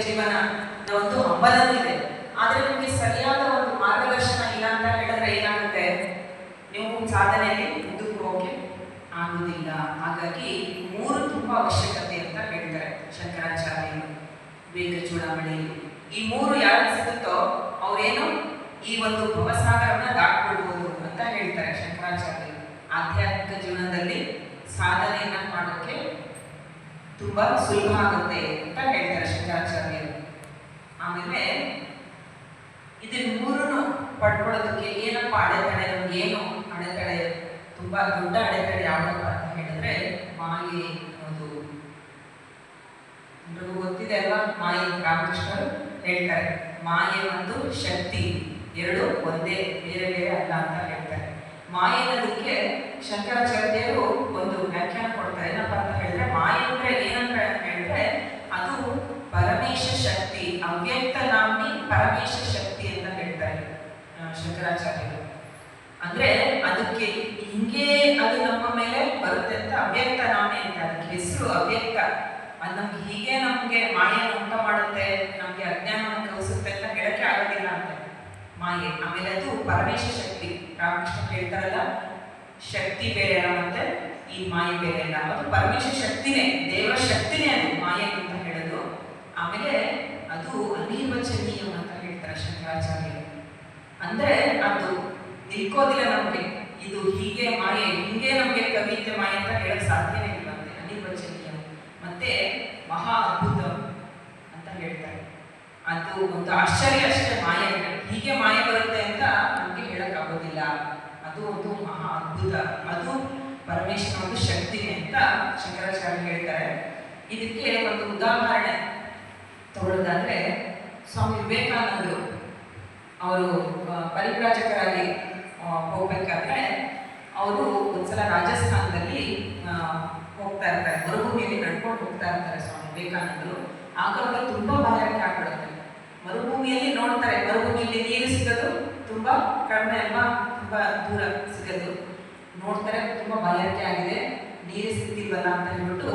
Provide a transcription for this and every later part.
ಜೀವನ ಒಂದು ಹಬ್ಬದಲ್ಲಿದೆ ಆದ್ರೆ ನಿಮಗೆ ಸರಿಯಾದ ಒಂದು ಮಾರ್ಗದರ್ಶನ ಇಲ್ಲ ಅಂತ ಹೇಳಿದ್ರೆ ಏನಾಗುತ್ತೆ? ನೀವು ಸಾಧನೆಯಲ್ಲಿ ಮುಂದಕ್ಕೆ ಹೋಗಿ ಆಗುವುದಿಲ್ಲ ಹಾಗಾಗಿ ಮೂರು ತುಂಬಾ ಅವಶ್ಯಕತೆ ಅಂತ ಹೇಳ್ತಾರೆ ಶಂಕರಾಚಾರ್ಯರು ವೇಗ ಚೂಡಾಮಣಿ ಈ ಮೂರು ಯಾರು ಸಿಗುತ್ತೋ ಅವರೇನು ಈ ಒಂದು ಭವಸಾಗರವನ್ನ ದಾಟ್ಬಿಡ್ಬೋದು ಅಂತ ಹೇಳ್ತಾರೆ ಶಂಕರಾಚಾರ್ಯರು. ಆಧ್ಯಾತ್ಮಿಕ ಜೀವನದಲ್ಲಿ ಸಾಧನೆಯನ್ನ ಮಾಡೋಕ್ಕೆ ತುಂಬಾ ಸುಲಭ ಆಗುತ್ತೆ ಅಂತ ಹೇಳ್ತಾರೆ ಶಂಕರಾಚಾರ್ಯರು ಆಮೇಲೆ ಇದನ್ನ ಮೂರನ್ನು ಏನಪ್ಪ ಅಡೆತಡೆ ಏನು ಅಡೆತಡೆ, ತುಂಬಾ ದೊಡ್ಡ ಅಡೆತಡೆ ಯಾವುದಪ್ಪ ಅಂತ ಹೇಳಿದ್ರೆ, ಮಾಯೆ ಒಂದು ಎಲ್ರಿಗೂ ಗೊತ್ತಿದೆ ಅಲ್ವಾ? ಮಾಯಿ ರಾಮಕೃಷ್ಣರು ಹೇಳ್ತಾರೆ. ಮಾಯೆ ಒಂದು ಶಕ್ತಿ ಎರಡು ಒಂದೇ, ಬೇರೆ ಬೇರೆ ಅಲ್ಲ ಅಂತ ಹೇಳ್ತಾರೆ. ಮಾಯೆ ಅನ್ನೋದಕ್ಕೆ ಶಂಕರಾಚಾರ್ಯರು ಒಂದು ವ್ಯಾಖ್ಯಾನ ಕೊಡ್ತಾರೆ. ಏನಪ್ಪಾ ಅಂತ ಹೇಳಿದ್ರೆ, ಮಾಯೆ ಅಂದ್ರೆ ಏನಂತ ಹೇಳಿದ್ರೆ ಅದು ಪರಮೇಶ ಶಕ್ತಿ ಅವ್ಯಕ್ತ ನಾಮಿ ಪರಮೇಶ ಶಕ್ತಿ ಅಂತ ಹೇಳ್ತಾರೆ ಆ, ಶಂಕರಾಚಾರ್ಯರು. ಅಂದ್ರೆ ಅದಕ್ಕೆ ಹಿಂಗೆ ಅದು ನಮ್ಮ ಮೇಲೆ ಬರುತ್ತೆ ಅಂತ ಅವ್ಯಕ್ತ ನಾಮೆ ಅಂತ, ಅದಕ್ಕೆ ಹೆಸರು ಅವ್ಯಕ್ತ ಅದು ನಮ್ಗೆ ಹೀಗೆ ನಮ್ಗೆ ಮಾಯೆಯನ್ನು ಉಂಟ ಮಾಡುತ್ತೆ, ನಮ್ಗೆ ಅಜ್ಞಾನವನ್ನು ಕಲಿಸುತ್ತೆ ಅಂತ ಹೇಳಕ್ಕೆ ಆಗೋದಿಲ್ಲ ಅಂತ. ಮಾಯೆ, ಆಮೇಲೆ ಅದು ಪರಮೇಶ ಶಕ್ತಿ. ರಾಮಕೃಷ್ಣ ಹೇಳ್ತಾರಲ್ಲ, ಶಕ್ತಿ ಬೇರೆ ಅಲ್ಲ ಮತ್ತೆ ಈ ಮಾಯೆ ಬೇರೆ ಅಲ್ಲ. ಅದು ಪರಮೇಶ ಶಕ್ತಿನೇ ದೇವ ಶಕ್ತಿನೇ ಅದು, ಮಾಯೆ ಅಂತ ಹೇಳೋದು. ಆಮೇಲೆ ಅದು ಅನಿರ್ವಚನೀಯ ಅಂತ ಹೇಳ್ತಾರೆ ಶಂಕರಾಚಾರ್ಯರು. ಅಂದ್ರೆ ಅದು ನಿಲ್ಕೋದಿಲ್ಲ ನಮಗೆ. ಇದು ಹೀಗೆ ಮಾಯೆ, ಹಿಂಗೆ ನಮಗೆ ಕವಿತೆ ಮಾಯೆ ಅಂತ ಹೇಳಕ್ ಸಾಧ್ಯನೇ ಇಲ್ಲ ಅಂತೆ ಅನಿರ್ವಚನೀಯ ಮತ್ತೆ ಮಹಾ ಅದ್ಭುತ ಅಂತ ಹೇಳ್ತಾರೆ. ಅದು ಒಂದು ಆಶ್ಚರ್ಯ ಅಷ್ಟೇ ಮಾಯೆ ಹೀಗೆ ಮಾಯೆ ಬರುತ್ತೆ ಅಂತ ನಮಗೆ ಹೇಳಕ್ ಆಗೋದಿಲ್ಲ. ಅದು ಒಂದು ಮಹಾ ಅದ್ಭುತ. ಅದು ಪರಮೇಶ್ವರ ಒಂದು ಶಕ್ತಿನೇ ಅಂತ ಶಂಕರಾಚಾರ್ಯ ಹೇಳ್ತಾರೆ. ಇದಕ್ಕೆ ಒಂದು ಉದಾಹರಣೆ ತಗೊಳ್ಳೋದಾದ್ರೆ ಸ್ವಾಮಿ ವಿವೇಕಾನಂದರು. ಅವರು ಪರಿಪ್ರಾಜಕರಾಗಿ ಹೋಗ್ಬೇಕಾದ್ರೆ ಅವರು ಒಂದ್ಸಲ ರಾಜಸ್ಥಾನದಲ್ಲಿ ಹೋಗ್ತಾ ಇರ್ತಾರೆ. ಮರುಭೂಮಿಯಲ್ಲಿ ನಡ್ಕೊಂಡು ಹೋಗ್ತಾ ಇರ್ತಾರೆ ಸ್ವಾಮಿ ವಿವೇಕಾನಂದರು. ಆಗ ಅವ್ರಿಗೆ ತುಂಬಾ ಬಾಯಾರಿಕೆ ಆಗ್ಬಿಡುತ್ತೆ. ಮರುಭೂಮಿಯಲ್ಲಿ ನೋಡ್ತಾರೆ, ಮರುಭೂಮಿಯಲ್ಲಿ ನೀರು ಸಿಗೋದು ತುಂಬಾ ಕಡಿಮೆ ಅಲ್ವಾ? ತುಂಬಾ ದೂರ ಸಿಗೋದು. ನೋಡ್ತಾರೆ, ತುಂಬಾ ಬಾಯಾರಿಕೆ ಆಗಿದೆ. ನೀರು ಸಿಗ್ತಿಲ್ವಲ್ಲ ಅಂತ ಹೇಳ್ಬಿಟ್ಟು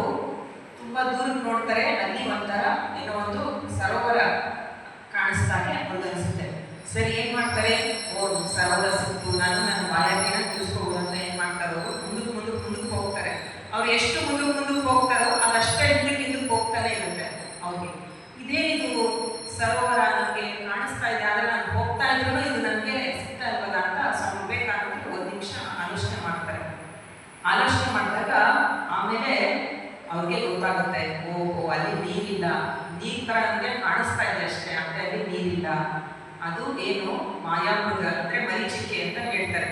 ತುಂಬಾ ದೂರಕ್ಕೆ ನೋಡ್ತಾರೆ. ಅಲ್ಲಿ ಒಂಥರ ಏನೋ ಒಂದು ಸರೋವರ ಸರಿ, ಏನ್ ಮಾಡ್ತಾರೆ? ಓ ಸರೋವರ ಸಿಕ್ತು. ನಾನು ನನ್ನ ಬಾಯಾರಿಕೆನ ತಿಳಿಸ್ಕೋಬೋದು ಅಂತ ಏನ್ ಮಾಡ್ತಾರೆ ಅವರು? ಮುಂದಕ್ಕೆ ಮುಂದಕ್ಕೆ ಮುಂದಕ್ಕೆ ಹೋಗ್ತಾರೆ. ಅವ್ರು ಎಷ್ಟು ಮುಂದಕ್ಕೆ ಮುಂದಕ್ಕೆ ಹೋಗ್ತಾರೋ ಅದಷ್ಟೇ ಹಿಂದಕ್ಕೆ ಹಿಂದಕ್ಕೆ ಹೋಗ್ತಾನೆ ಇರುತ್ತೆ ಅವ್ರಿಗೆ ಇದೇನಿದು ಸರೋವರ ನನಗೆ ಕಾಣಿಸ್ತಾ ಇದೆ. ಆದ್ರೆ ನಾನು ಹೋಗ್ತಾ ಇದ್ರೂ ಇದು ನನಗೆ ಸಿಗ್ತಾ ಇಲ್ವಲ್ಲ ಅಂತ ಸ್ವಾಮಿ ವಿವೇಕಾನಂದರು ಒಂದು ನಿಮಿಷ ಆಲೋಚನೆ ಮಾಡ್ತಾರೆ. ಆಲೋಚನೆ ಮಾಡಿದಾಗ ಆಮೇಲೆ ಅವ್ರಿಗೆ ಗೊತ್ತಾಗುತ್ತೆ, ಓಹೋ, ಅಲ್ಲಿ ನೀರಿಲ್ಲ. ನೀರ್ ತರ ನನಗೆ ಕಾಣಿಸ್ತಾ ಇದೆ ಅಷ್ಟೇ. ಅಂತ ಅಲ್ಲಿ ನೀರಿಲ್ಲ. ಅದು ಏನು ಮಾಯಾಮೃಗ ಅಂದ್ರೆ ಮರೀಚಿಕೆ ಅಂತ ಹೇಳ್ತಾರೆ.